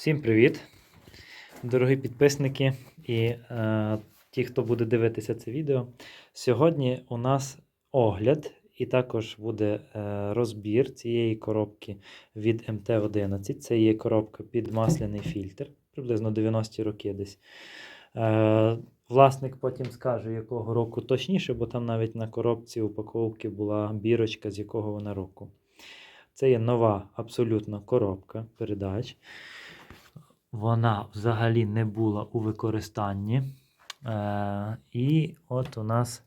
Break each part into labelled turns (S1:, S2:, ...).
S1: Всім привіт, дорогі підписники і е, ті, хто буде дивитися це відео. Сьогодні у нас огляд і також буде е, розбір цієї коробки від МТ-11. Це є коробка під масляний фільтр, приблизно 90-ті роки десь. Е, власник потім скаже, якого року точніше, бо там навіть на коробці упаковки була бірочка, з якого вона року. Це є нова абсолютно коробка передач. Вона взагалі не була у використанні. Е, і от у нас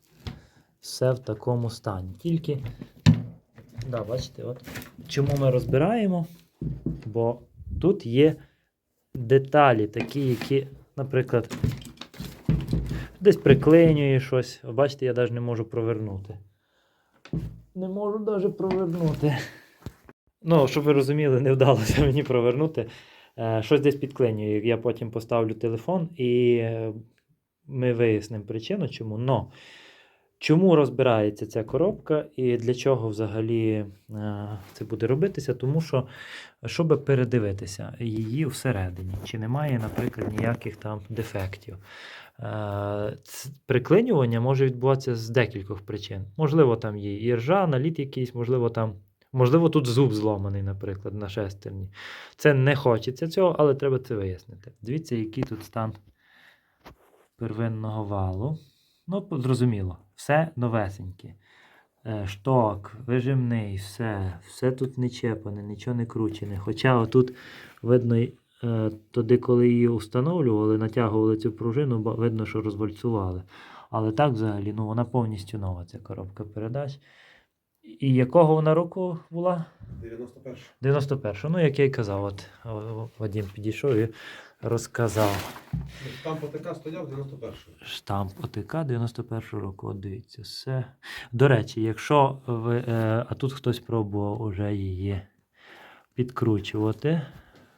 S1: все в такому стані. Тільки, да, бачите, от, чому ми розбираємо? Бо тут є деталі, такі, які, наприклад, десь приклинює щось. Бачите, я навіть не можу провернути. Не можу навіть провернути. Ну, щоб ви розуміли, не вдалося мені провернути. Е, Щось десь підклинює. Я потім поставлю телефон і е, ми вияснимо причину, чому. Но чому розбирається ця коробка і для чого взагалі е, це буде робитися? Тому що, щоб передивитися її всередині, чи немає, наприклад, ніяких там дефектів. Приклинювання може відбуватися з декількох причин. Можливо, там є і ржа, наліт якийсь, можливо, там. Можливо, тут зуб зломаний, наприклад, на шестерні. Це не хочеться цього, але треба це вияснити. Дивіться, який тут стан первинного валу. Ну, зрозуміло, все новесеньке. Е, Шток, вижимний, все, все тут не чепане, нічого не кручене. Хоча отут видно, е, тоді, коли її встановлювали, натягували цю пружину, видно, що розвальцювали. Але так взагалі, ну вона повністю нова, ця коробка передач. І якого вона року була?
S2: 91.
S1: 91. Ну, як я й казав, от Вадим підійшов і розказав.
S2: Там ПТК стояв 91.
S1: Штамп ОТК 91 року. От дивіться, все. До речі, якщо ви. Е, а тут хтось пробував уже її підкручувати.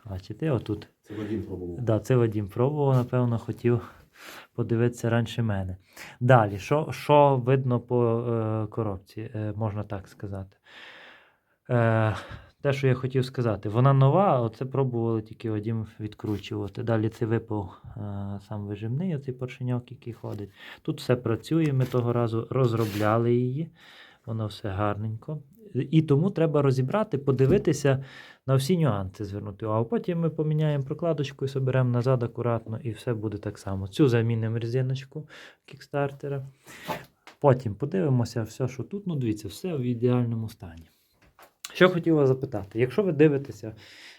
S1: Бачите, отут.
S2: Це Вадим пробував.
S1: Да, це Вадим пробував, напевно, хотів подивитися раніше мене. Далі, що, що видно по е, коробці, е, можна так сказати. Е, те, що я хотів сказати, вона нова, оце пробували тільки Вадим відкручувати. Далі це випав е, сам вижимний, оцей поршеньок, який ходить. Тут все працює, ми того разу розробляли її, воно все гарненько. І тому треба розібрати, подивитися на всі нюанси звернути увагу. Потім ми поміняємо прокладочку і соберемо назад акуратно, і все буде так само. Цю замінимо резиночку кікстартера. Потім подивимося все, що тут. Ну, дивіться, все в ідеальному стані. Що хотів вас запитати, якщо ви дивитеся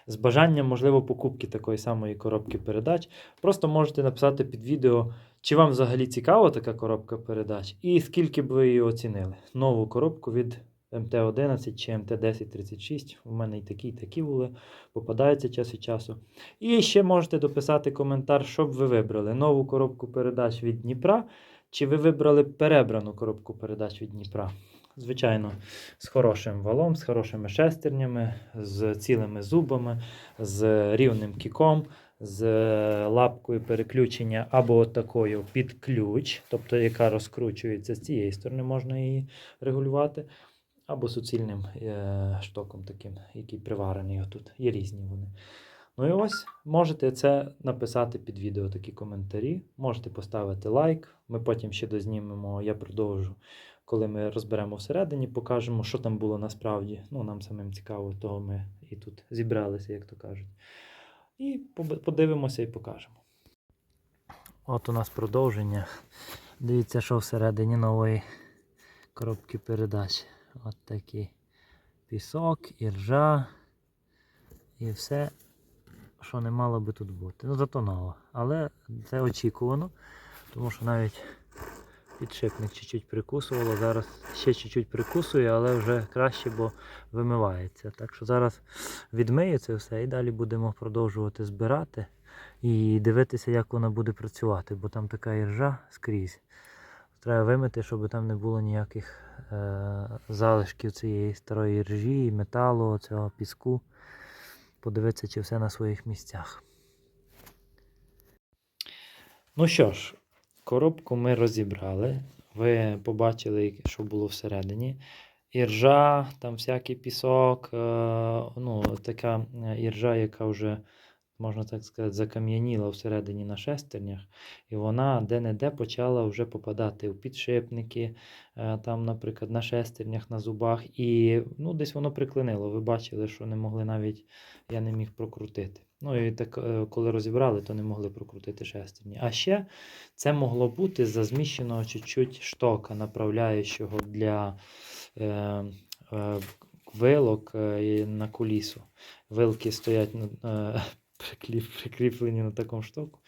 S1: з бажанням, можливо, покупки такої самої коробки передач, просто можете написати під відео, чи вам взагалі цікава така коробка передач, і скільки б ви її оцінили. Нову коробку від МТ-11 чи МТ-1036. У мене і такі, і такі були, попадаються час від часу. І ще можете дописати коментар, що б ви вибрали: нову коробку передач від Дніпра, чи ви вибрали перебрану коробку передач від Дніпра. Звичайно, з хорошим валом, з хорошими шестернями, з цілими зубами, з рівним кіком, з е, лапкою переключення або такою під ключ, тобто яка розкручується з цієї сторони, можна її регулювати, або суцільним е, штоком таким, який приварений отут. Є різні вони. Ну і ось можете це написати під відео такі коментарі. Можете поставити лайк. Ми потім ще дознімемо, я продовжу коли ми розберемо всередині, покажемо, що там було насправді. Ну, нам самим цікаво, того ми і тут зібралися, як то кажуть. І подивимося і покажемо. От у нас продовження. Дивіться, що всередині нової коробки передач. От такий пісок, іржа і все, що не мало би тут бути. Ну, зато ново. Але це очікувано, тому що навіть Підшипник чуть-чуть прикусувало, зараз ще чуть-чуть прикусує, але вже краще, бо вимивається. Так що зараз відмию це все і далі будемо продовжувати збирати і дивитися, як вона буде працювати, бо там така іржа скрізь. Треба вимити, щоб там не було ніяких е- залишків цієї старої іржі, металу, цього піску. Подивитися, чи все на своїх місцях. Ну що ж, Коробку ми розібрали. Ви побачили, що було всередині. Іржа, там всякий пісок, е, ну, така е, іржа, яка вже можна так сказати, закам'яніла всередині на шестернях, і вона де-не-де почала вже попадати у підшипники, е, там, наприклад, на шестернях, на зубах, і ну, десь воно приклинило. Ви бачили, що не могли навіть, я не міг прокрутити. Ну і так, е, коли розібрали, то не могли прокрутити шестерні. А ще це могло бути за зміщеного чуть-чуть штока, направляючого для е, е, вилок е, на колісо. Вилки стоять е, прикріплені на такому штоку.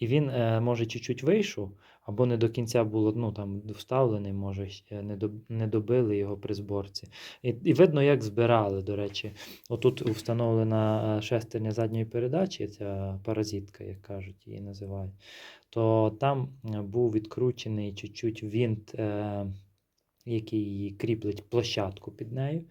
S1: І він е, може чуть-чуть вийшов, або не до кінця було ну, там, вставлений, може, не, доб, не добили його при зборці. І, і видно, як збирали, до речі. Отут встановлена е, шестерня задньої передачі, ця паразитка, як кажуть, її називають. То там е, був відкручений чуть-чуть вінт, е, який кріплить площадку під нею.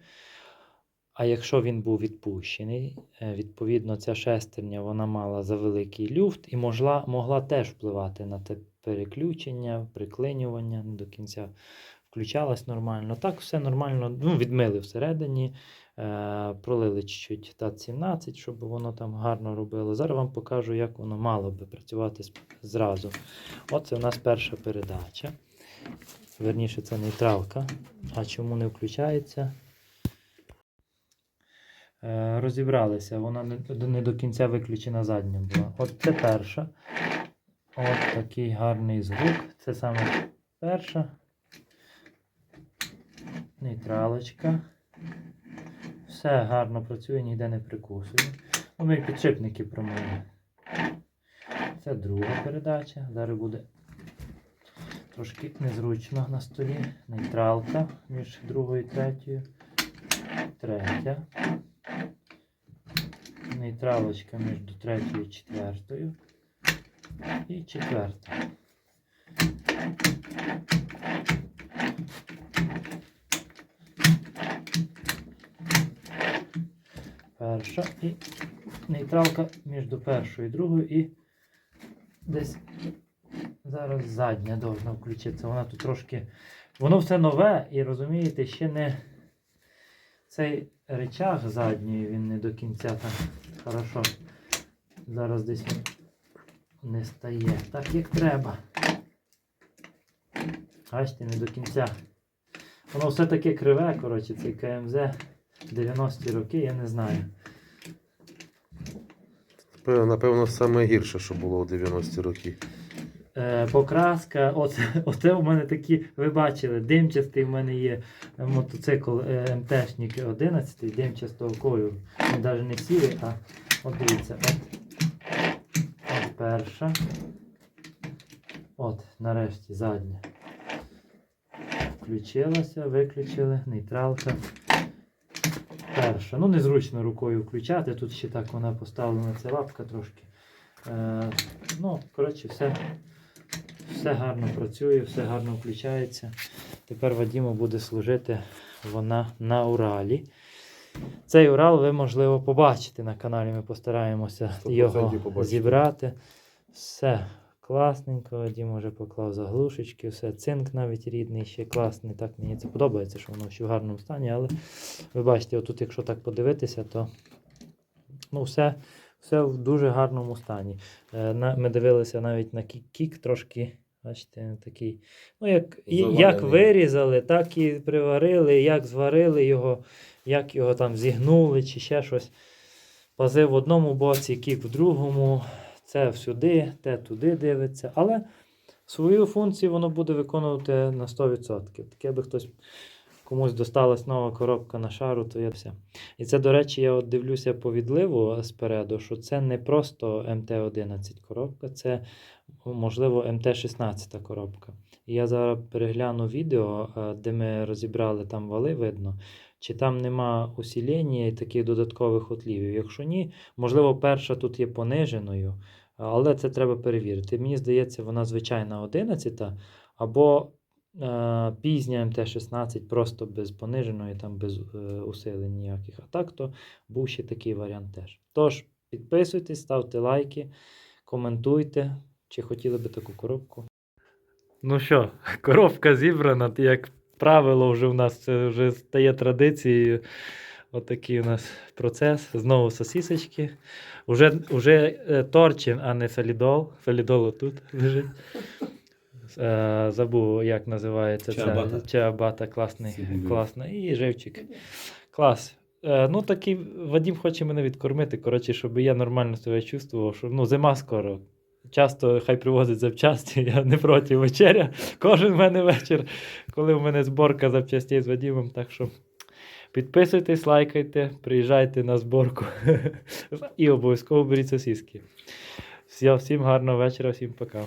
S1: А якщо він був відпущений, е, відповідно, ця шестерня вона мала завеликий люфт і могла, могла теж впливати на те переключення, приклинювання, не до кінця включалась нормально. Так, все нормально. Ну, відмили всередині, е, пролили чуть-чуть ТАТ-17, щоб воно там гарно робило. Зараз вам покажу, як воно мало би працювати зразу. Оце у нас перша передача. Верніше, це нейтралка. А чому не включається? Е, розібралися, вона не, до- кінця виключена задня була. От це перша. От такий гарний звук. Це саме перша. Нейтралочка. Все гарно працює, ніде не прикусує. Ну, ми підшипники промили. Це друга передача. Зараз буде трошки незручно на столі. Нейтралка між другою і третьою. Третя нейтралочка між третьою і четвертою. І четверта. Перша і нейтралка між першою і другою і десь зараз задня должна включитися. Вона тут трошки. Воно все нове і розумієте, ще не цей речах задньої він не до кінця там хорошо. Зараз десь не стає так, як треба. Бачите, не до кінця. Воно все таке криве, коротше, цей КМЗ 90-ті роки, я не знаю.
S3: Напевно, саме гірше, що було у 90-ті роки.
S1: Е, покраска, оце, оце у мене такі, ви бачили, димчастий в мене є мотоцикл е, МТшник 11 димчастого кольору. Він навіть не сірий, а от дивіться, от, от перша. От, нарешті задня. Включилася, виключили, нейтралка. Перша. Ну, незручно рукою включати. Тут ще так вона поставлена, ця лапка трошки. Е, ну, коротше, все. Все гарно працює, все гарно включається. Тепер Вадіму буде служити вона на Уралі. Цей Урал ви, можливо, побачите на каналі. Ми постараємося його зібрати. Все класненько. Вадім вже поклав заглушечки, все. Цинк навіть рідний, ще класний. Так мені це подобається, що воно ще в гарному стані. Але ви бачите, отут, якщо так подивитися, то ну, все, все в дуже гарному стані. Е, ми дивилися навіть на кік, кік трошки. Бачите, такий. Ну, як, як вирізали, так і приварили, як зварили його, як його там зігнули чи ще щось. Пази в одному боці, кік в другому. Це всюди, те туди дивиться. Але свою функцію воно буде виконувати на 100%. Таке би хтось комусь досталась нова коробка на шару, то я все. І це, до речі, я от дивлюся по відливу спереду, що це не просто МТ-11 коробка, це, можливо, МТ-16 коробка. І я зараз перегляну відео, е, де ми розібрали там вали, видно, чи там нема усілення і таких додаткових отлівів. Якщо ні, можливо, перша тут є пониженою, але це треба перевірити. Мені здається, вона звичайна 11 або пізня МТ-16, просто без пониженої, там без е, усилень ніяких. А так, то був ще такий варіант теж. Тож, підписуйтесь, ставте лайки, коментуйте, чи хотіли би таку коробку. Ну що, коробка зібрана, як правило, вже в нас це вже стає традицією. Отакий у нас процес. Знову сосісочки. Уже, уже е, торчин, а не солідол. Солідол отут лежить. Е, забув, як називається
S2: Чиабата.
S1: це. Чиабата, класний, класний. І живчик. Клас. Е, ну, такий Вадім хоче мене відкормити, коротше, щоб я нормально себе чувствував, що ну, зима скоро. Часто хай привозить запчасті, я не проти вечеря. Кожен в мене вечір, коли в мене зборка запчастей з Вадімом. Так що підписуйтесь, лайкайте, приїжджайте на зборку і обов'язково беріть сосиски. Всім гарного вечора, всім пока.